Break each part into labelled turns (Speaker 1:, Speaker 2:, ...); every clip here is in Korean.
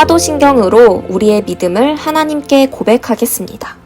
Speaker 1: 사도신경으로 우리의 믿음을 하나님께 고백하겠습니다.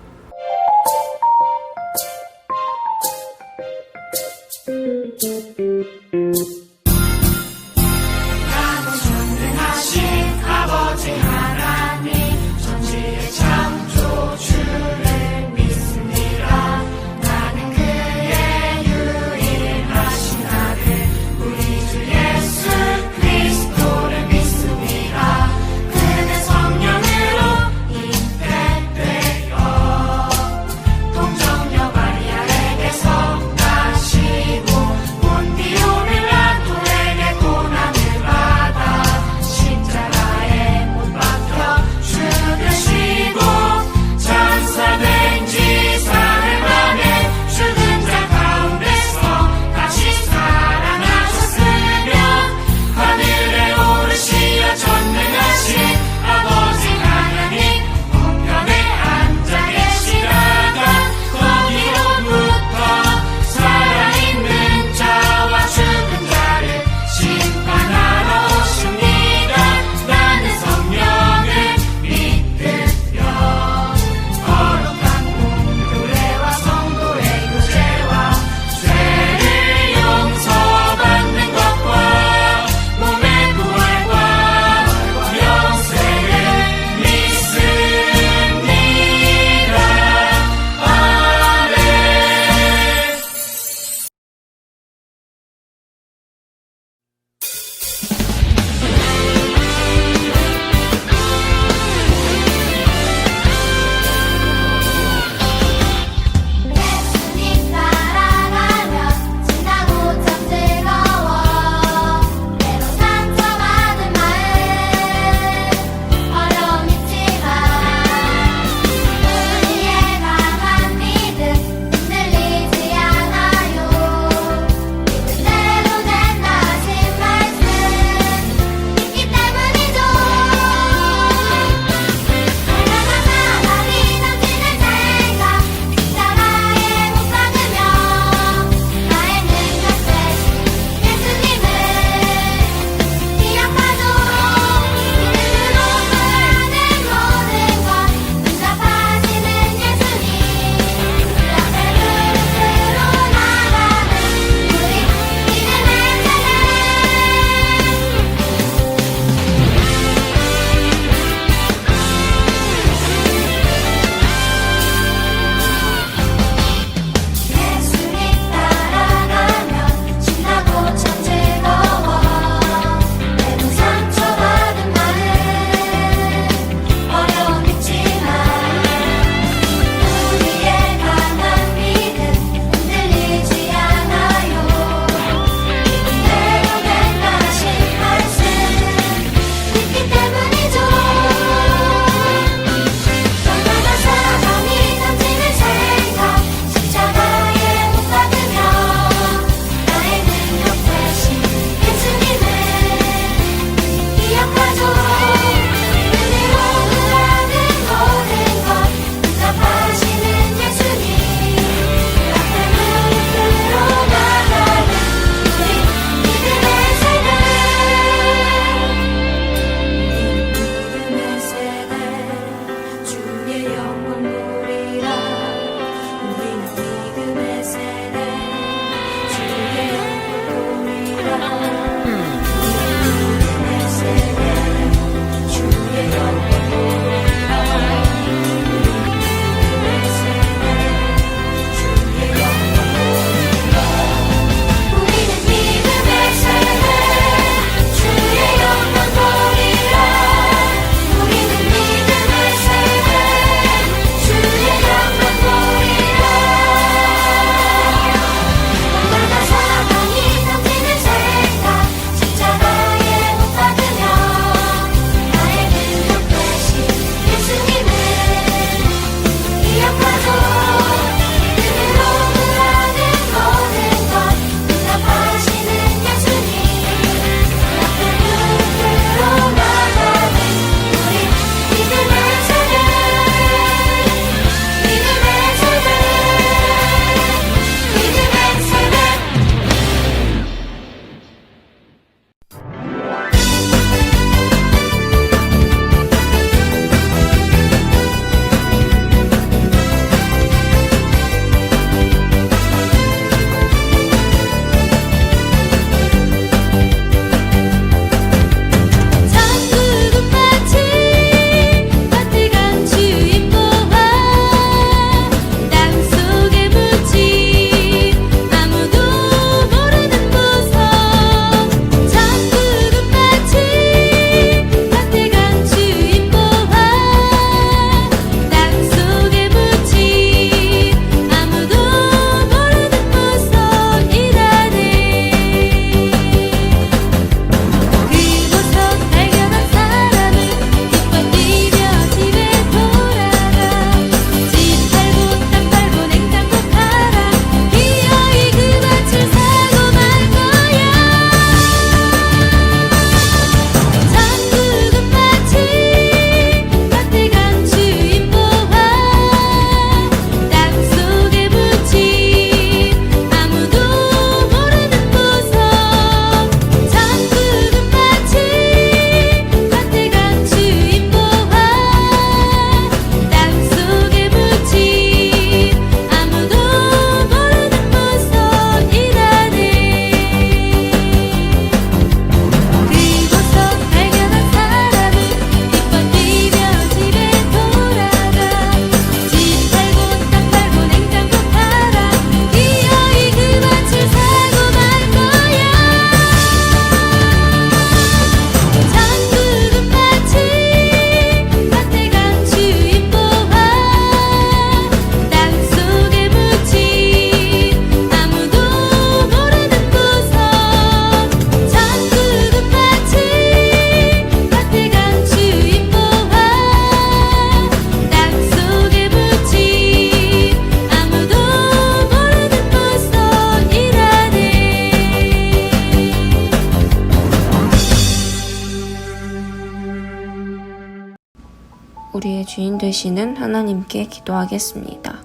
Speaker 2: 주인 되시는 하나님께 기도하겠습니다.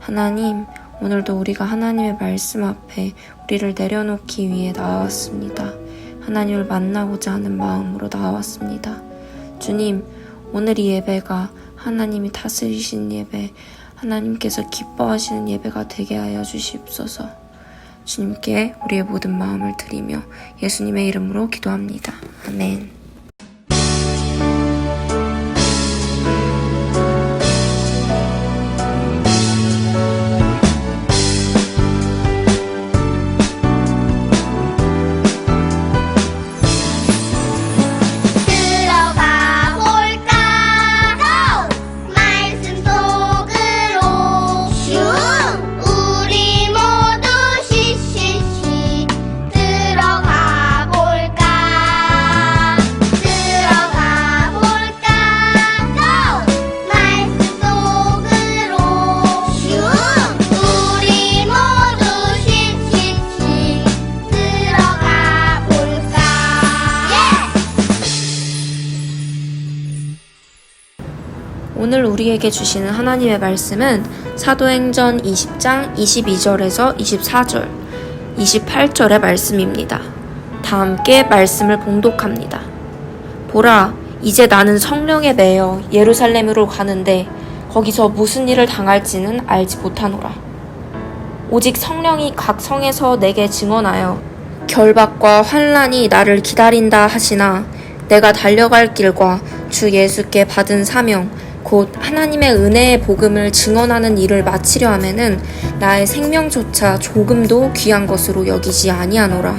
Speaker 2: 하나님, 오늘도 우리가 하나님의 말씀 앞에 우리를 내려놓기 위해 나왔습니다. 하나님을 만나고자 하는 마음으로 나왔습니다. 주님, 오늘 이 예배가 하나님이 다스리신 예배, 하나님께서 기뻐하시는 예배가 되게 하여 주시옵소서. 주님께 우리의 모든 마음을 드리며 예수님의 이름으로 기도합니다. 아멘. 우리에게 주시는 하나님의 말씀은 사도행전 20장 22절에서 24절, 28절의 말씀입니다. 다 함께 말씀을 봉독합니다. 보라, 이제 나는 성령에 매여 예루살렘으로 가는데 거기서 무슨 일을 당할지는 알지 못하노라. 오직 성령이 각 성에서 내게 증언하여 결박과 환란이 나를 기다린다 하시나 내가 달려갈 길과 주 예수께 받은 사명 곧 하나님의 은혜의 복음을 증언하는 일을 마치려 하면은 나의 생명조차 조금도 귀한 것으로 여기지 아니하노라.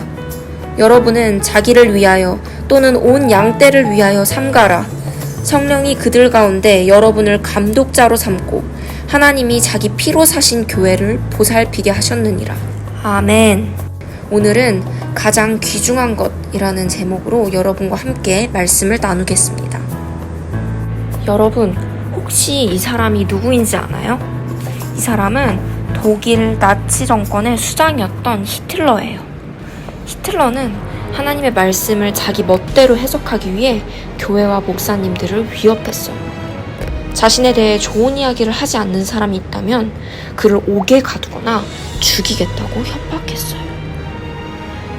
Speaker 2: 여러분은 자기를 위하여 또는 온 양떼를 위하여 삼가라. 성령이 그들 가운데 여러분을 감독자로 삼고 하나님이 자기 피로 사신 교회를 보살피게 하셨느니라. 아멘. 오늘은 가장 귀중한 것이라는 제목으로 여러분과 함께 말씀을 나누겠습니다. 여러분, 혹시 이 사람이 누구인지 아나요? 이 사람은 독일 나치 정권의 수장이었던 히틀러예요. 히틀러는 하나님의 말씀을 자기 멋대로 해석하기 위해 교회와 목사님들을 위협했어요. 자신에 대해 좋은 이야기를 하지 않는 사람이 있다면 그를 옥에 가두거나 죽이겠다고 협박했어요.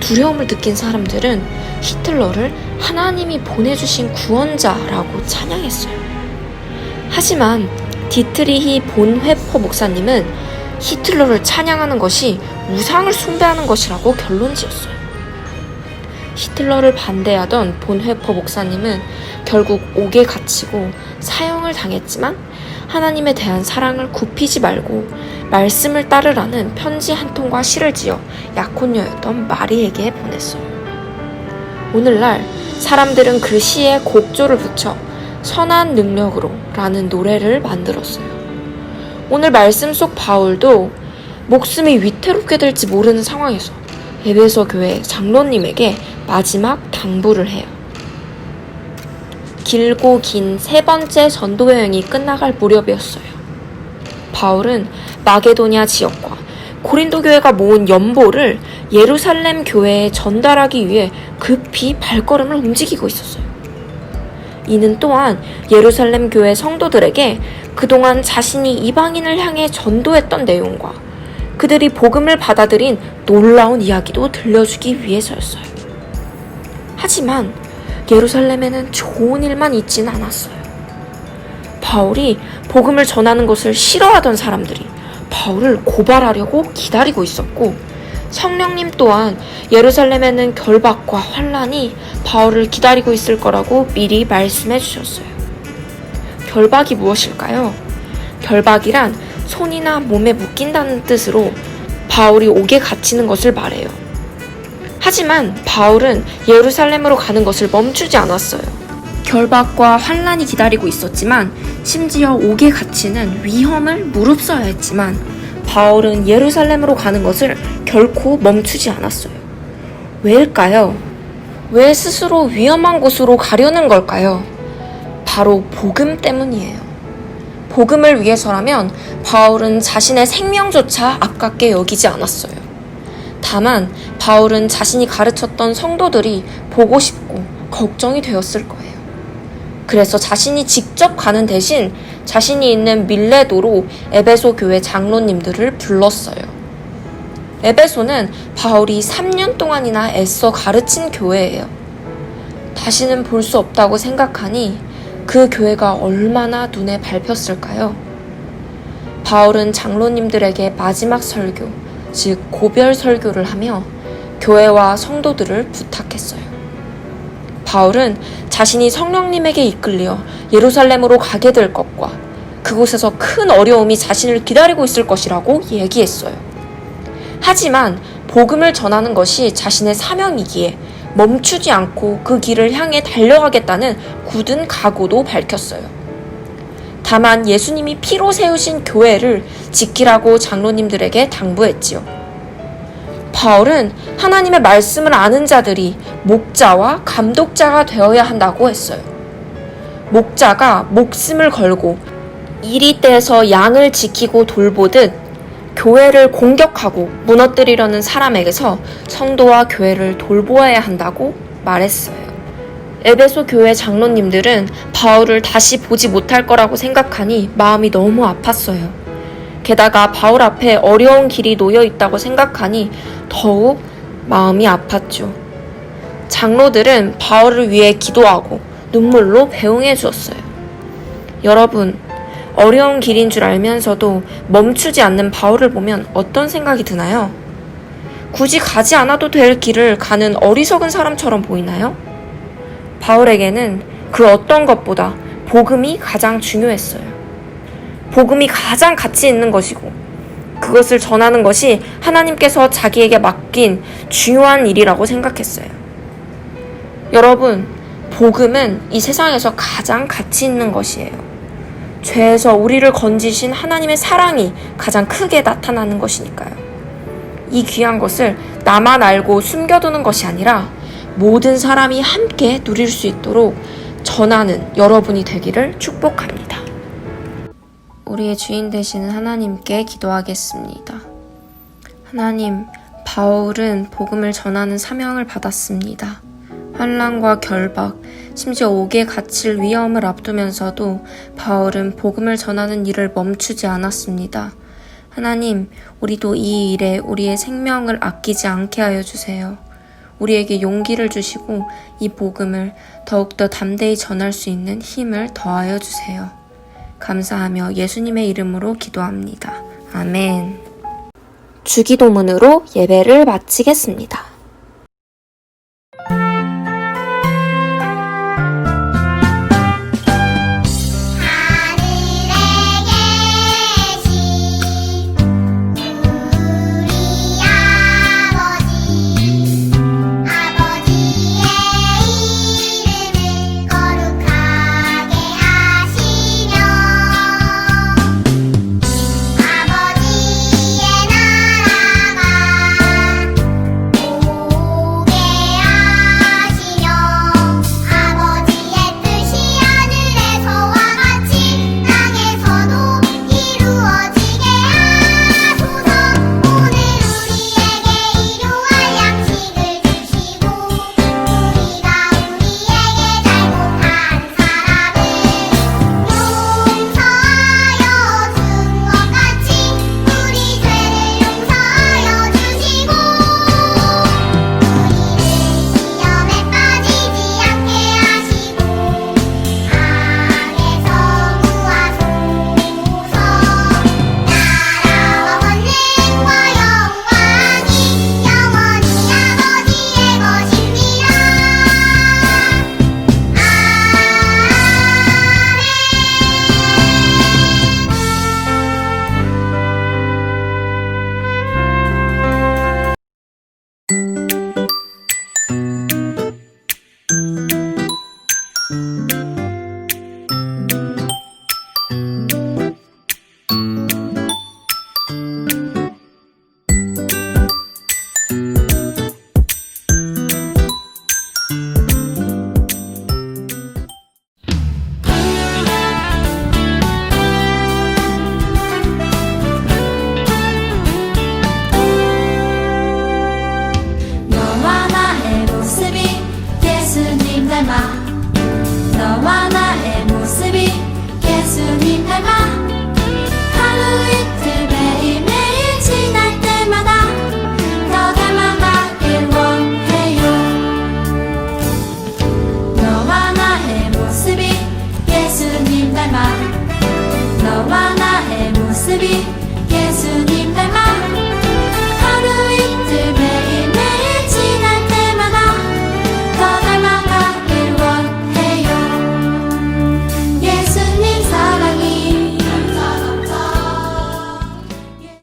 Speaker 2: 두려움을 느낀 사람들은 히틀러를 하나님이 보내주신 구원자라고 찬양했어요. 하지만 디트리히 본회퍼 목사님은 히틀러를 찬양하는 것이 우상을 숭배하는 것이라고 결론 지었어요. 히틀러를 반대하던 본회퍼 목사님은 결국 옥에 갇히고 사형을 당했지만 하나님에 대한 사랑을 굽히지 말고 말씀을 따르라는 편지 한 통과 시를 지어 약혼녀였던 마리에게 보냈어요. 오늘날 사람들은 그 시에 곡조를 붙여 선한 능력으로 라는 노래를 만들었어요. 오늘 말씀 속 바울도 목숨이 위태롭게 될지 모르는 상황에서 에베소 교회 장로님에게 마지막 당부를 해요. 길고 긴 세 번째 전도 여행이 끝나갈 무렵이었어요. 바울은 마게도냐 지역과 고린도 교회가 모은 연보를 예루살렘 교회에 전달하기 위해 급히 발걸음을 움직이고 있었어요. 이는 또한 예루살렘 교회 성도들에게 그동안 자신이 이방인을 향해 전도했던 내용과 그들이 복음을 받아들인 놀라운 이야기도 들려주기 위해서였어요. 하지만 예루살렘에는 좋은 일만 있진 않았어요. 바울이 복음을 전하는 것을 싫어하던 사람들이 바울을 고발하려고 기다리고 있었고 성령님 또한 예루살렘에는 결박과 환란이 바울을 기다리고 있을 거라고 미리 말씀해 주셨어요. 결박이 무엇일까요? 결박이란 손이나 몸에 묶인다는 뜻으로 바울이 옥에 갇히는 것을 말해요. 하지만 바울은 예루살렘으로 가는 것을 멈추지 않았어요. 결박과 환란이 기다리고 있었지만 심지어 옥에 갇히는 위험을 무릅써야 했지만 바울은 예루살렘으로 가는 것을 결코 멈추지 않았어요. 왜일까요? 왜 스스로 위험한 곳으로 가려는 걸까요? 바로 복음 때문이에요. 복음을 위해서라면 바울은 자신의 생명조차 아깝게 여기지 않았어요. 다만 바울은 자신이 가르쳤던 성도들이 보고 싶고 걱정이 되었을 거예요. 그래서 자신이 직접 가는 대신 자신이 있는 밀레도로 에베소 교회 장로님들을 불렀어요. 에베소는 바울이 3년 동안이나 애써 가르친 교회예요. 다시는 볼 수 없다고 생각하니 그 교회가 얼마나 눈에 밟혔을까요? 바울은 장로님들에게 마지막 설교, 즉 고별 설교를 하며 교회와 성도들을 부탁했어요. 바울은 자신이 성령님에게 이끌려 예루살렘으로 가게 될 것과 그곳에서 큰 어려움이 자신을 기다리고 있을 것이라고 얘기했어요. 하지만 복음을 전하는 것이 자신의 사명이기에 멈추지 않고 그 길을 향해 달려가겠다는 굳은 각오도 밝혔어요. 다만 예수님이 피로 세우신 교회를 지키라고 장로님들에게 당부했지요. 바울은 하나님의 말씀을 아는 자들이 목자와 감독자가 되어야 한다고 했어요. 목자가 목숨을 걸고 이리 떼서 양을 지키고 돌보듯 교회를 공격하고 무너뜨리려는 사람에게서 성도와 교회를 돌보아야 한다고 말했어요. 에베소 교회 장로님들은 바울을 다시 보지 못할 거라고 생각하니 마음이 너무 아팠어요. 게다가 바울 앞에 어려운 길이 놓여 있다고 생각하니 더욱 마음이 아팠죠. 장로들은 바울을 위해 기도하고 눈물로 배웅해 주었어요. 여러분, 어려운 길인 줄 알면서도 멈추지 않는 바울을 보면 어떤 생각이 드나요? 굳이 가지 않아도 될 길을 가는 어리석은 사람처럼 보이나요? 바울에게는 그 어떤 것보다 복음이 가장 중요했어요. 복음이 가장 가치 있는 것이고, 그것을 전하는 것이 하나님께서 자기에게 맡긴 중요한 일이라고 생각했어요. 여러분, 복음은 이 세상에서 가장 가치 있는 것이에요. 죄에서 우리를 건지신 하나님의 사랑이 가장 크게 나타나는 것이니까요. 이 귀한 것을 나만 알고 숨겨두는 것이 아니라 모든 사람이 함께 누릴 수 있도록 전하는 여러분이 되기를 축복합니다. 우리의 주인 되시는 하나님께 기도하겠습니다. 하나님, 바울은 복음을 전하는 사명을 받았습니다. 환란과 결박, 심지어 옥에 갇힐 위험을 앞두면서도 바울은 복음을 전하는 일을 멈추지 않았습니다. 하나님, 우리도 이 일에 우리의 생명을 아끼지 않게 하여 주세요. 우리에게 용기를 주시고 이 복음을 더욱더 담대히 전할 수 있는 힘을 더하여 주세요. 감사하며 예수님의 이름으로 기도합니다. 아멘. 주기도문으로 예배를 마치겠습니다.
Speaker 3: 예